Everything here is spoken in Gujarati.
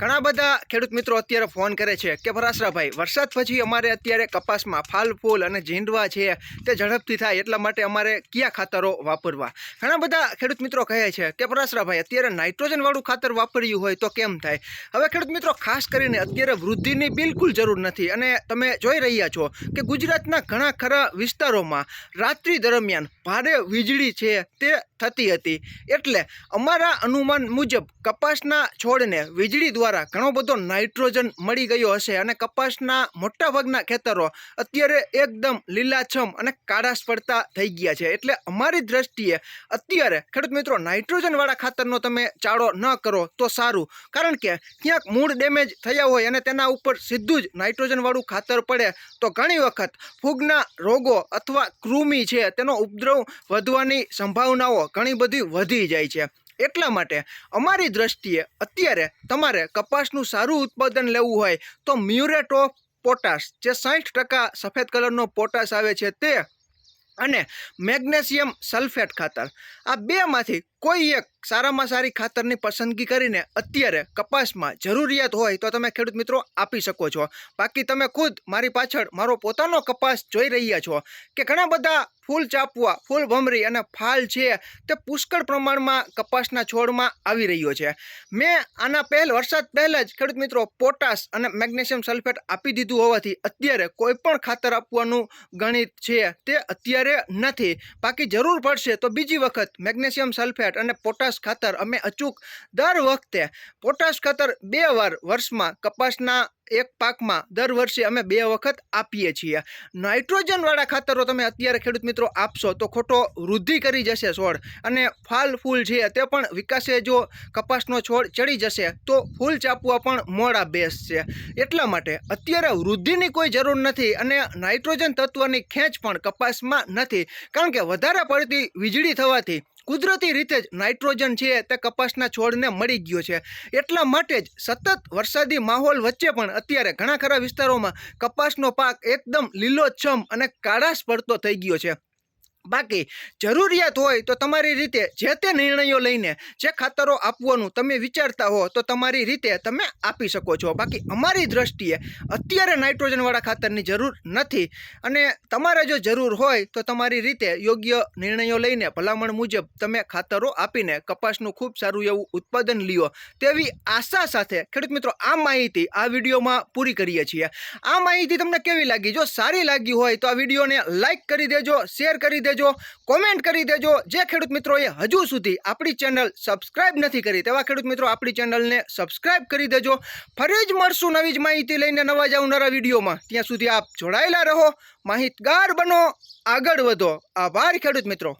ઘણા બધા ખેડૂત મિત્રો અત્યારે ફોન કરે છે કે પરાસરાભાઈ વરસાદ પછી અમારે અત્યારે કપાસમાં ફાલ, ફૂલ અને ઝીંડવા છે તે ઝડપથી થાય એટલા માટે અમારે કયા ખાતરો વાપરવા? ઘણા બધા ખેડૂત મિત્રો કહે છે કે ભરાસરાભાઈ, અત્યારે નાઇટ્રોજનવાળું ખાતર વાપર્યું હોય તો કેમ થાય? હવે ખેડૂત મિત્રો, ખાસ કરીને અત્યારે વૃદ્ધિની બિલકુલ જરૂર નથી અને તમે જોઈ રહ્યા છો કે ગુજરાતના ઘણા ખરા વિસ્તારોમાં રાત્રિ દરમિયાન ભારે વીજળી છે તે થતી હતી. એટલે અમારા અનુમાન મુજબ કપાસના છોડને વીજળી દ્વારા ઘણો બધો નાઇટ્રોજન મળી ગયો હશે અને કપાસના મોટાભાગના ખેતરો અત્યારે એકદમ લીલાછમ અને કાળાશ પડતા થઈ ગયા છે. એટલે અમારી દ્રષ્ટિએ અત્યારે ખેડૂત મિત્રો નાઇટ્રોજનવાળા ખાતરનો તમે ચાળો ન કરો તો સારું. કારણ કે ક્યાંક મૂળ ડેમેજ થયા હોય અને તેના ઉપર સીધું જ નાઇટ્રોજનવાળું ખાતર પડે તો ઘણી વખત ફૂગના રોગો અથવા કૃમિ છે તેનો ઉપદ્રવ વધવાની સંભાવનાઓ ઘણી બધી વધી જાય છે. એટલા માટે અમારી દ્રષ્ટિએ અત્યારે તમારે કપાસનું સારું ઉત્પાદન લેવું હોય તો મ્યુરેટ ઓફ પોટાશ, જે સાઠ ટકા સફેદ કલરનો પોટાશ આવે છે તે, અને મેગ્નેશિયમ સલ્ફેટ ખાતર. આ બેમાંથી કોઈ એક સારામાં સારી ખાતરની પસંદગી કરીને અત્યારે કપાસમાં જરૂરિયાત હોય તો તમે ખેડૂત મિત્રો આપી શકો છો. બાકી તમે ખુદ મારી પાછળ મારો પોતાનો કપાસ જોઈ રહ્યા છો કે ઘણા બધા ફૂલ ચાપવા, ફૂલ ભમરી અને ફાલ છે તે પુષ્કળ પ્રમાણમાં કપાસના છોડમાં આવી રહ્યો છે. મેં આના પહેલ, વરસાદ પહેલાં જ ખેડૂત મિત્રો પોટાશ અને મેગ્નેશિયમ સલ્ફેટ આપી દીધું હોવાથી અત્યારે કોઈ પણ ખાતર આપવાનું ગણિત છે તે અત્યારે નથી. બાકી જરૂર પડશે તો બીજી વખત મેગ્નેશિયમ સલ્ફેટ અને પોટાશ ખાતર. અમે અચૂક દર વખતે પોટાશ ખાતર બે વાર વર્ષમાં કપાસના એક પાકમાં દર વર્ષે અમે બે વખત આપીએ છીએ. નાઇટ્રોજનવાળા ખાતરો તમે અત્યારે ખેડૂત મિત્રો આપશો તો ખોટો વૃદ્ધિ કરી જશે છોડ. અને ફાલ ફૂલ છે તે પણ વિકાસે જો કપાસનો છોડ ચડી જશે તો ફૂલ ચાપવા પણ મોડા બેસશે એટલા માટે અત્યારે વૃદ્ધિની કોઈ જરૂર નથી અને નાઇટ્રોજન તત્વની ખેંચ પણ કપાસમાં નથી. કારણ કે વધારે પડતી વીજળી થવાથી કુદરતી રીતે જ નાઇટ્રોજન છે તે કપાસના છોડને મળી ગયો છે. એટલા માટે જ સતત વરસાદી માહોલ વચ્ચે પણ અત્યારે ઘણા ખરા વિસ્તારોમાં કપાસનો પાક એકદમ લીલોછમ અને કાળાશ પડતો થઈ ગયો છે. બાકી જરૂરિયાત હોય તો તમારી રીતે જે તે નિર્ણયો લઈને જે ખાતરો આપવાનું તમે વિચારતા હો તો તમારી રીતે તમે આપી શકો છો. બાકી અમારી દ્રષ્ટિએ અત્યારે નાઇટ્રોજનવાળા ખાતરની જરૂર નથી અને તમારે જો જરૂર હોય તો તમારી રીતે યોગ્ય નિર્ણયો લઈને ભલામણ મુજબ તમે ખાતરો આપીને કપાસનું ખૂબ સારું એવું ઉત્પાદન લ્યો તેવી આશા સાથે ખેડૂત મિત્રો આ માહિતી આ વિડીયોમાં પૂરી કરીએ છીએ. આ માહિતી તમને કેવી લાગી? જો સારી લાગી હોય તો આ વિડીયોને લાઇક કરી દેજો, શેર કરી દેજો કોમેન્ટ કરી દેજો. જે ખેડૂત મિત્રોએ હજુ સુધી આપણી ચેનલ સબસ્ક્રાઇબ નથી કરી, તેવા ખેડૂત મિત્રો આપણી ચેનલને સબસ્ક્રાઇબ કરી દેજો. ફરી જ મળશું નવી જ માહિતી લઈને નવા જ આવનારા વિડીયોમાં. ત્યાં સુધી આપ જોડાયેલા રહો. માહિતગાર બનો. આગળ વધો. આભાર ખેડૂત મિત્રો.